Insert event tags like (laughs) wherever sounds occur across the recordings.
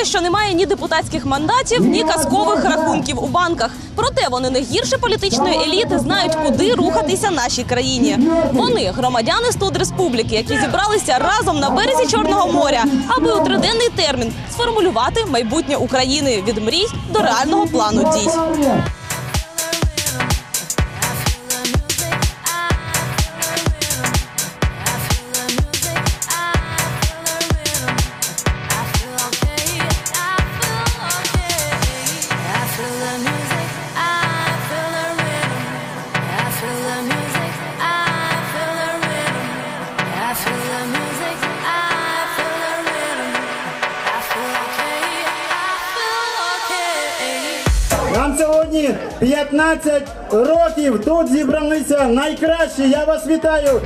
поки що немає ні депутатських мандатів, ні казкових рахунків у банках. Проте вони не гірше політичної еліти знають, куди рухатися нашій країні. Вони громадяни студ республіки, які зібралися разом на березі Чорного моря, аби у триденний термін сформулювати майбутнє України від мрій до реального плану дій. Нам сьогодні 15 років. Тут зібралися найкращі. Я вас вітаю.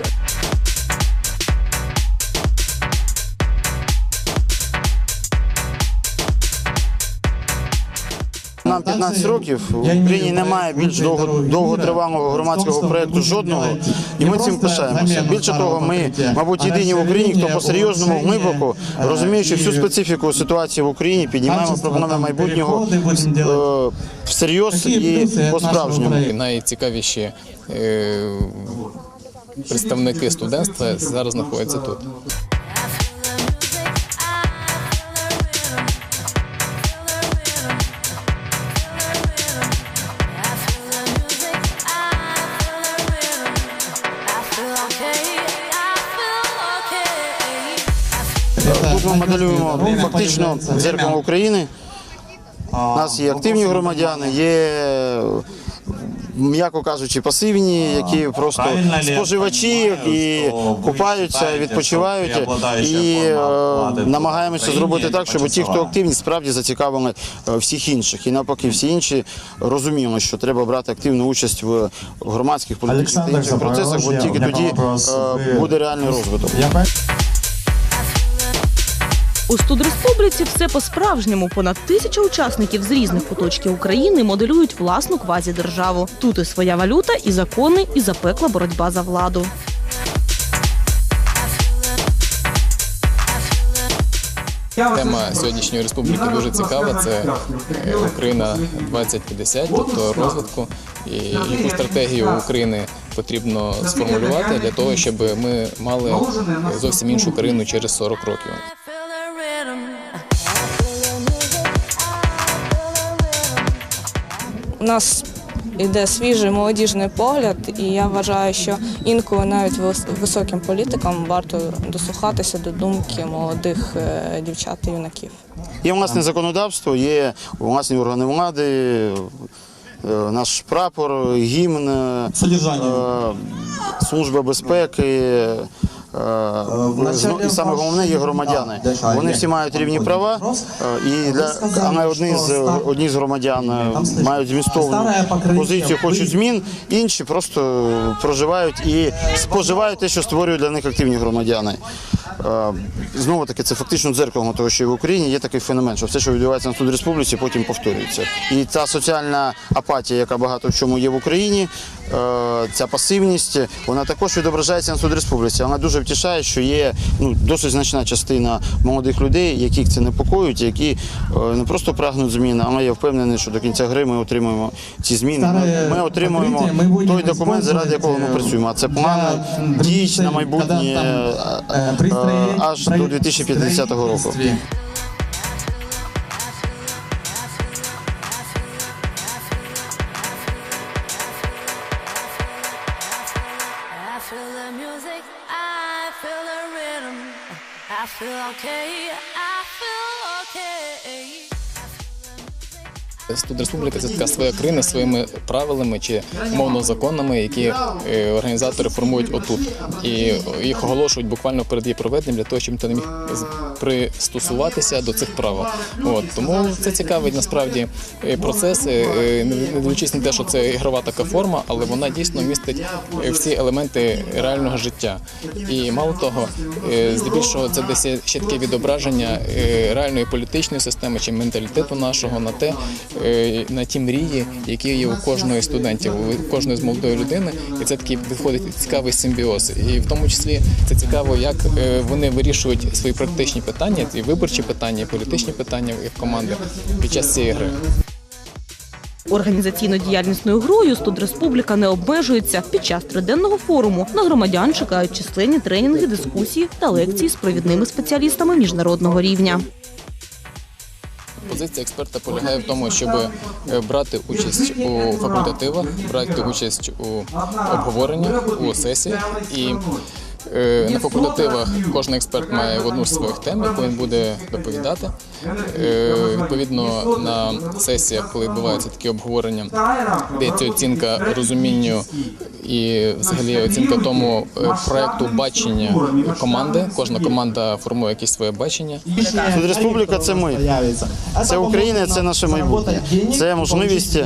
Нам 15 років в Україні немає більш довго, довготривалого громадського проєкту жодного, і ми цим пишаємося. Більше того, ми, мабуть, єдині в Україні, хто по-серйозному глибоко розуміючи всю специфіку ситуації в Україні, піднімаємо проблеми майбутнього е, всерйоз і по-справжньому. Найцікавіші е, представники студентства зараз знаходяться тут. Ми моделюємо фактично дзеркало України. У нас є активні громадяни, є. М'яко кажучи, пасивні, які просто споживачі і купаються, відпочивають і е, намагаємося зробити так, щоб ті, хто активні, справді зацікавили е, всіх інших. І навпаки, всі інші розуміємо, що треба брати активну участь в громадських політичних та інших процесах, бо тільки тоді е, буде реальний розвиток. У студреспубліці все по-справжньому. Понад тисяча учасників з різних куточків України моделюють власну квазідержаву. Тут і своя валюта, і закони, і запекла боротьба за владу. Тема сьогоднішньої республіки дуже цікава. Це е, Україна 2050, тобто розвитку. І яку стратегію України потрібно сформулювати для того, щоб ми мали зовсім іншу країну через 40 років. У нас іде свіжий молодіжний погляд, і я вважаю, що інколи навіть високим політикам варто дослухатися до думки молодих е, дівчат і юнаків. Є власне законодавство, є власні органи влади, е, наш прапор, гімн, е, служба безпеки. Е, ну, І саме головне є громадяни. Вони всі мають рівні права, е, і для але одні з одні з громадян е, мають змістовну позицію, хочуть змін, інші просто проживають і споживають те, що створюють для них активні громадяни. Е, Знову таки, це фактично дзеркало того, що і в Україні є такий феномен, що все, що відбувається на суд Республіці, потім повторюється. І та соціальна апатія, яка багато в чому є в Україні, е, ця пасивність, вона також відображається на суд Республіці. Вона дуже втішає, що є ну, досить значна частина молодих людей, яких це непокоюють, які е, не просто прагнуть змін, але я впевнений, що до кінця гри ми отримаємо ці зміни. Ми, отримуємо той документ, заради якого ми працюємо. А це план дій на майбутнє аж до 2050 року. Студреспубліка це така своя країна своїми правилами чи умовно законами, які е, організатори формують отут, і їх оголошують буквально перед її проведенням для того, щоб ніхто не міг пристосуватися до цих правил. От тому це цікавий насправді е, процес, е, не дивлячись на те, що це ігрова така форма, але вона дійсно містить всі елементи реального життя. І мало того, здебільшого це десь ще таке відображення реальної політичної системи чи менталітету нашого на те, на ті мрії, які є у кожної студентів, у кожної з молодої людини, і це такий виходить цікавий симбіоз. І в тому числі це цікаво, як е, вони вирішують свої практичні питання, і виборчі питання, і політичні питання їх команди під час цієї гри. Організаційно-діяльнісною грою Студ Республіка не обмежується. Під час триденного форуму на громадян чекають численні тренінги, дискусії та лекції з провідними спеціалістами міжнародного рівня. Позиція експерта полягає в тому, щоб е, брати участь у факультативах, брати участь у обговореннях, у сесіях і. Е, На факультативах кожен експерт має одну з своїх тем, яку він буде доповідати. Е, Відповідно, на сесіях, коли відбуваються такі обговорення, дається оцінка розумінню і взагалі оцінка тому е, проекту бачення команди. Кожна команда формує якесь своє бачення. Республіка це ми. Це Україна, це наше майбутнє. Це можливість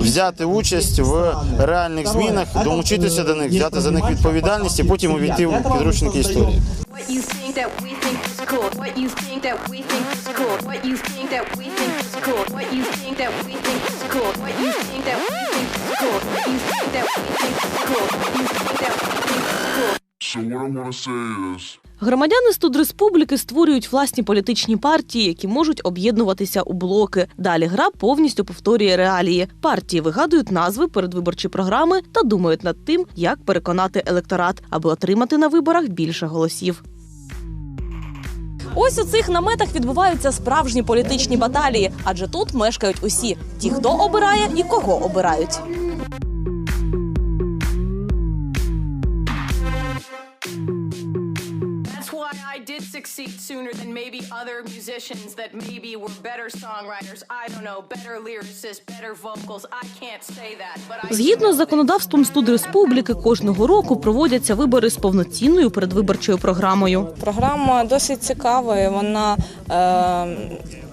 взяти участь в реальних змінах, долучитися до них, взяти за них відповідальність і потім увійти в підручники історії. What you think that we think is cool. So what I want say is. Громадяни студреспубліки створюють власні політичні партії, які можуть об'єднуватися у блоки. Далі гра повністю повторює реалії. Партії вигадують назви, передвиборчі програми та думають над тим, як переконати електорат, аби отримати на виборах більше голосів. Ось у цих наметах відбуваються справжні політичні баталії, адже тут мешкають усі: ті, хто обирає і кого обирають. Succeed sooner than maybe other musicians that maybe were better songwriters. I don't know, better lyricists, better vocals. I can't say that, but I. Згідно з законодавством студреспубліки, кожного року проводяться вибори з повноцінною передвиборчою програмою. Програма досить цікава. і Вона, е,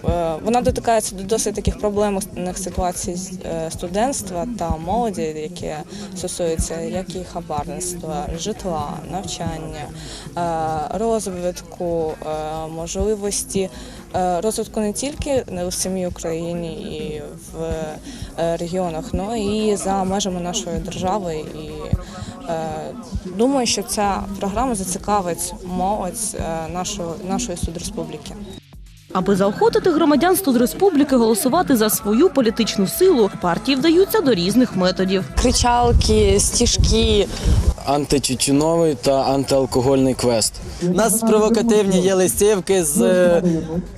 е, вона дотикається до досить таких проблемних ситуацій е, студентства та молоді, які стосуються як і хабарництва, житла, навчання, е, розвитку, е, можливості. е, Розвитку не тільки в самій Україні і в е, регіонах, але і за межами нашої держави. І думаю, що ця програма зацікавить молодь нашої, нашої судреспубліки. Аби заохотити громадян студреспубліки голосувати за свою політичну силу, партії вдаються до різних методів. кричалки, стіжки. Антитютюновий та антиалкогольний квест. У нас провокативні є листівки з е,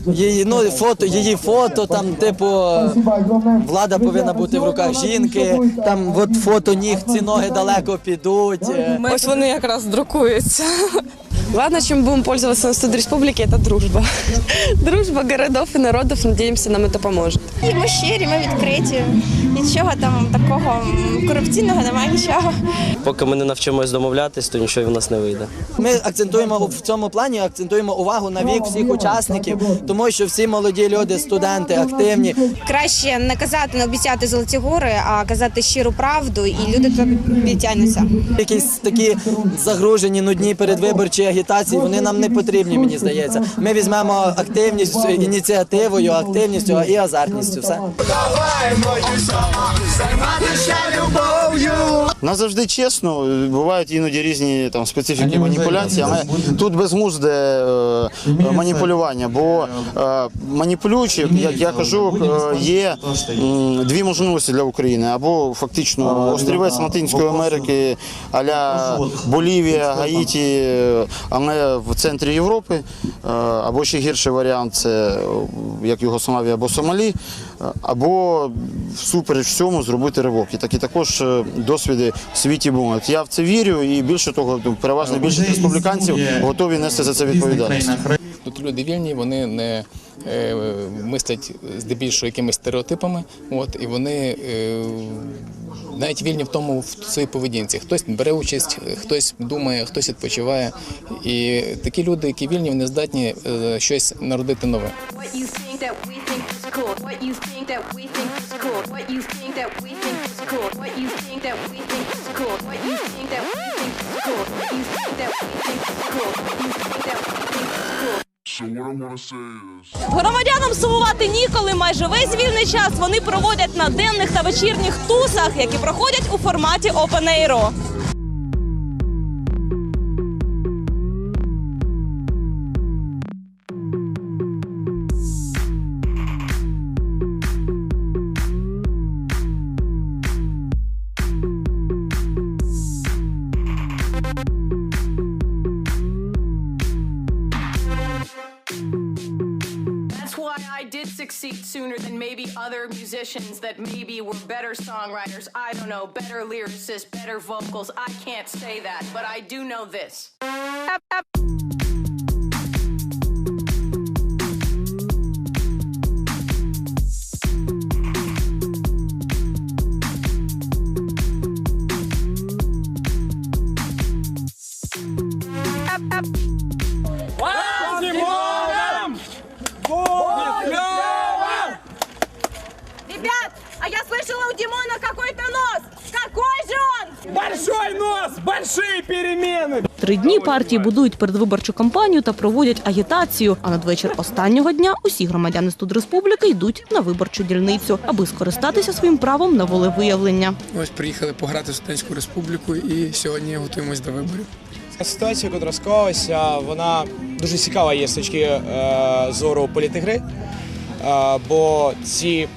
її ну, фото, її фото, там, типу, влада повинна бути в руках жінки, там от фото ніг, ці ноги далеко підуть. е. Ось вони якраз друкуються. (laughs) Главное, чем будем пользоваться на Студ Республике, это дружба. (laughs) Дружба городов и народов, надеемся, нам это поможет. І ми щирі, ми відкриті. Нічого там такого корупційного немає, нічого. Поки ми не навчимось домовлятись, то нічого в нас не вийде. Ми акцентуємо в цьому плані, акцентуємо увагу на вік всіх учасників, тому що всі молоді люди, студенти, активні. Краще не казати, не обіцяти золоті гори, а казати щиру правду, і люди підтягнуться. Якісь такі загружені, нудні передвиборчі агітації, вони нам не потрібні, мені здається. Ми візьмемо активність ініціативою, активністю і азартністю. Все займати ще любов. У нас завжди чесно, бувають іноді різні там специфіки маніпуляції, але тут безглузде е, маніпулювання, бо е, маніпулюючи, як я кажу, е, є м, дві можливості для України. Або фактично острівець Латинської Америки, аля Болівія, Гаїті, е, але в центрі Європи, е, або ще гірший варіант це е, як Югославія або Сомалі, е, або всупереч всьому зробити ривок. І такі також е, досвіди в світі бувають. Я в це вірю, і більше того, переважно більшість республіканців готові нести за це відповідальність. Тут люди вільні, вони не мислять здебільшого якимись стереотипами, от, і вони е, навіть вільні в тому в своїй поведінці. Хтось бере участь, хтось думає, хтось відпочиває. І такі люди, які вільні, вони здатні е, щось народити нове. What you think that we think is cool. What you think that we think is cool. What you think that we think is cool. Громадянам сумувати ніколи. Майже весь вільний час вони проводять на денних та вечірніх тусах, які проходять у форматі Air. Succeed sooner than maybe other musicians that maybe were better songwriters. I don't know, better lyricists, better vocals. I can't say that, but I do know this. Какой-то нос. Какой же он? Большой нос, большие перемены. Три дні партії будують передвиборчу кампанію та проводять агітацію. А надвечір останнього дня усі громадяни студреспубліки йдуть на виборчу дільницю, аби скористатися своїм правом на волевиявлення. Ось приїхали пограти в студентську республіку і сьогодні готуємось до виборів. Ситуація, яка склалася, вона дуже цікава є з точки е, зору політигри, е, бо ці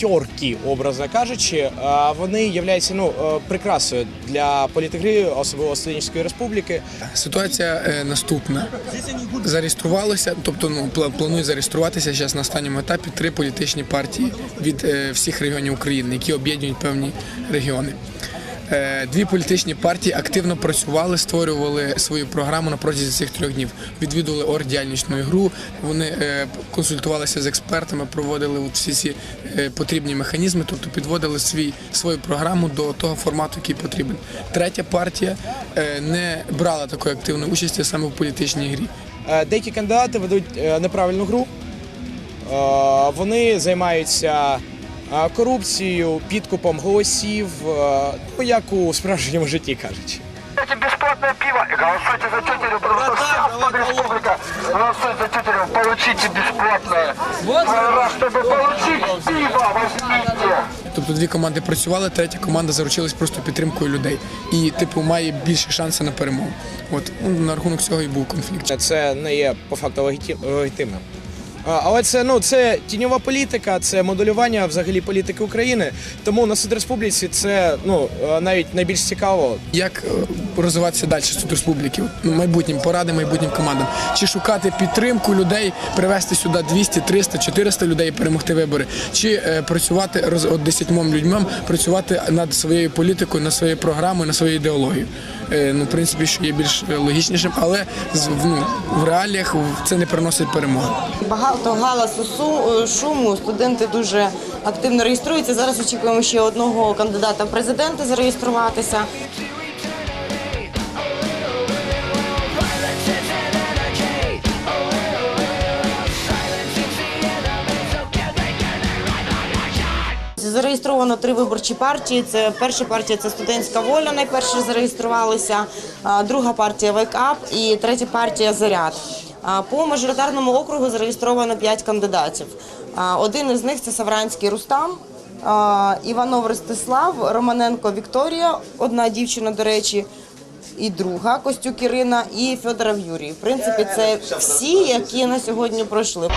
тьорки, образно кажучи, вони являються ну, е, прикрасою для політигри, особливо студентської республіки. Ситуація е, наступна. Зареєструвалося, тобто ну, пла- планують зареєструватися зараз на останньому етапі три політичні партії від е, всіх регіонів України, які об'єднують певні регіони. Е, Дві політичні партії активно працювали, створювали свою програму на протязі цих трьох днів. Відвідували оргдіяльничну ігру. Вони е, консультувалися з експертами, проводили всі ці е, потрібні механізми, тобто підводили свій свою програму до того формату, який потрібен. Третя партія не брала такої активної участі саме в політичній грі. Деякі кандидати ведуть неправильну гру. Вони займаються корупцією, підкупом голосів, е, ну як у справжньому житті кажучи. бесплатное пиво. Голосуйте за тетелю, потому что вся республика голосует за тетелю. Получите бесплатное. Раз, чтобы получить пиво, возьмите. Тобто дві команди працювали, третя команда заручилась просто підтримкою людей і, типу, має більше шанси на перемогу. От ну, на рахунок цього і був конфлікт. Це не є по факту легітимним. Але це ну це тіньова політика, це моделювання взагалі політики України. Тому на суд республіці це ну е, навіть найбільш цікаво. Як е, розвиватися далі з республіки? Ну, майбутнім поради майбутнім командам. Чи шукати підтримку людей, привезти сюди 200, 300, 400 людей і перемогти вибори, чи е, працювати роз от 10 людьми, працювати над своєю політикою, над своєю програмою, над своєю ідеологією. Е, ну, в принципі, що є більш е, логічнішим, але ну, в реаліях це не приносить перемоги. Багато галасу су- шуму. Студенти дуже активно реєструються. Зараз очікуємо ще одного кандидата в президенти зареєструватися. Зареєстровано три виборчі партії. Це перша партія це студентська воля. Найперше зареєструвалися. Друга партія Вейкап і третя партія Заряд. По мажоритарному округу зареєстровано п'ять кандидатів. Один із них це Савранський Рустам, Іванов Ростислав, Романенко Вікторія, одна дівчина, до речі, і друга Костюк Ірина і Федоров Юрій. В принципі, це всі, які на сьогодні пройшли.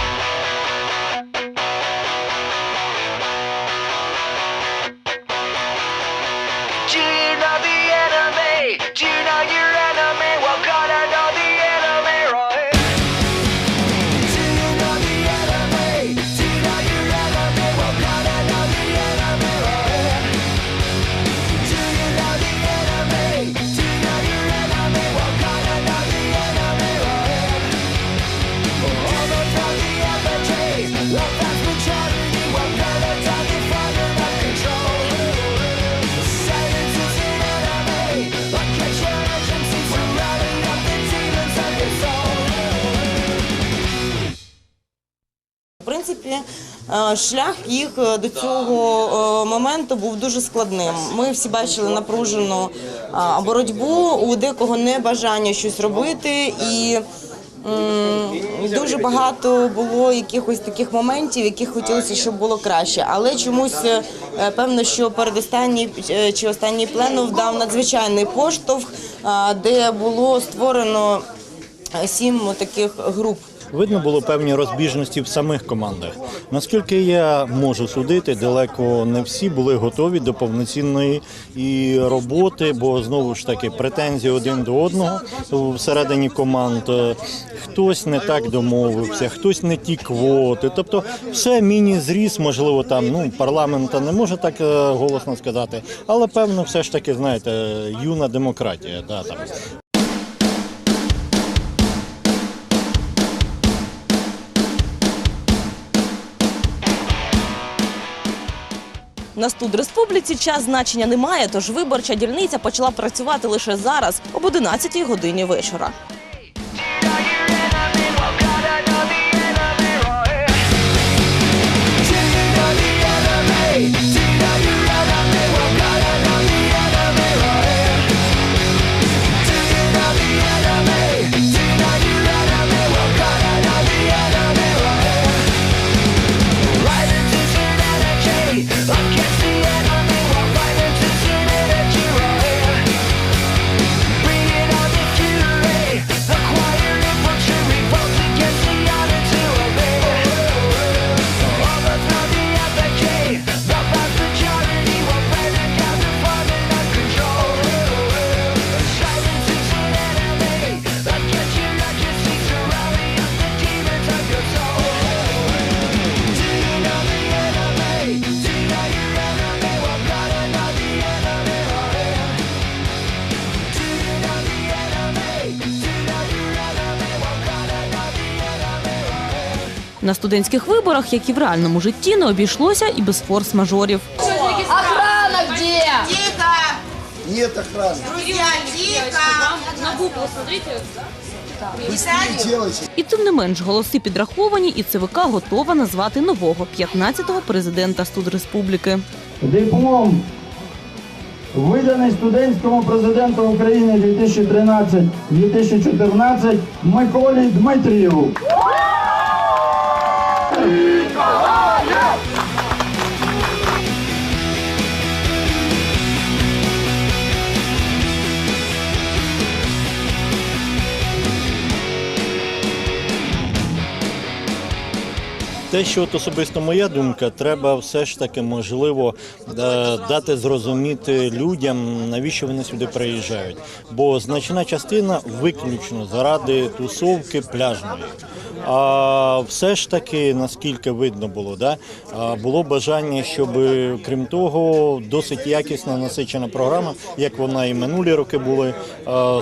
Принципі, е, шлях їх е, до цього е, моменту був дуже складним. Ми всі бачили напружену боротьбу, у декого не бажання щось робити, і дуже багато було якихось таких моментів, яких хотілося, щоб було краще. Але чомусь певно, що передостанній чи останній пленум дав надзвичайний поштовх, де було створено сім таких груп. Видно було певні розбіжності в самих командах. Наскільки я можу судити, далеко не всі були готові до повноцінної і роботи, бо знову ж таки претензії один до одного всередині команд. Хтось не так домовився, хтось не ті квоти. Тобто, все міні-зріс, можливо, там ну парламента не може так е, голосно сказати, але певно, все ж таки, знаєте, юна демократія. Да, там. На студреспубліці час значення немає, тож виборча дільниця почала працювати лише зараз, об 11 годині вечора. На студентських виборах, як і в реальному житті, не обійшлося і без форс-мажорів. Охрана где? Тихо! Нет охраны. Друзья, тихо! На Google смотрите. І тим не менш голоси підраховані, і ЦВК готова назвати нового 15-го президента студреспубліки. Диплом виданий студентському президенту України 2013-2014 Миколі Дмитрієву. かわい！Те, що от особисто моя думка, треба все ж таки можливо дати зрозуміти людям, навіщо вони сюди приїжджають. Бо значна частина виключно заради тусовки пляжної. А все ж таки, наскільки видно було, да, було бажання, щоб крім того, досить якісна насичена програма, як вона і минулі роки були,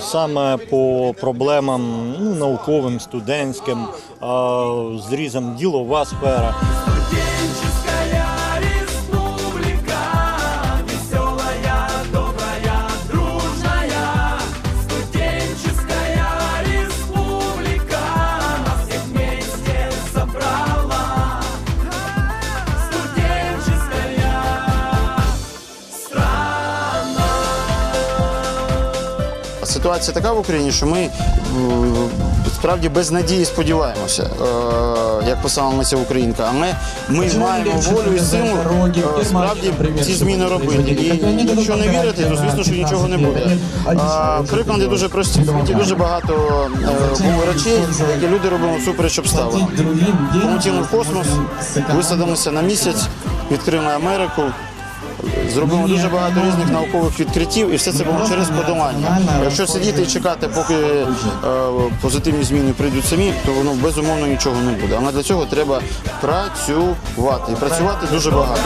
саме по проблемам ну, науковим, студентським, а, зрізом ділова сфера. Веселая, добрая, дружная, студенческая республика нас всех вместе собрала. Студенческая страна. Ситуація така в Україні, що ми справді без надії сподіваємося, е, як писала Леся Українка. Але ми маємо волю і силу е, справді ці зміни робити. І якщо не вірити, то звісно, що нічого не буде. Приклади дуже прості. В світі дуже багато е, було речей, які люди робили всупереч обставинам. Полетіли в космос, висадилися на місяць, відкрили Америку. Зробимо дуже багато різних наукових відкриттів, і все це було через подолання. Якщо сидіти і чекати, поки е, позитивні зміни прийдуть самі, то воно безумовно нічого не буде. Але для цього треба працювати і працювати дуже багато.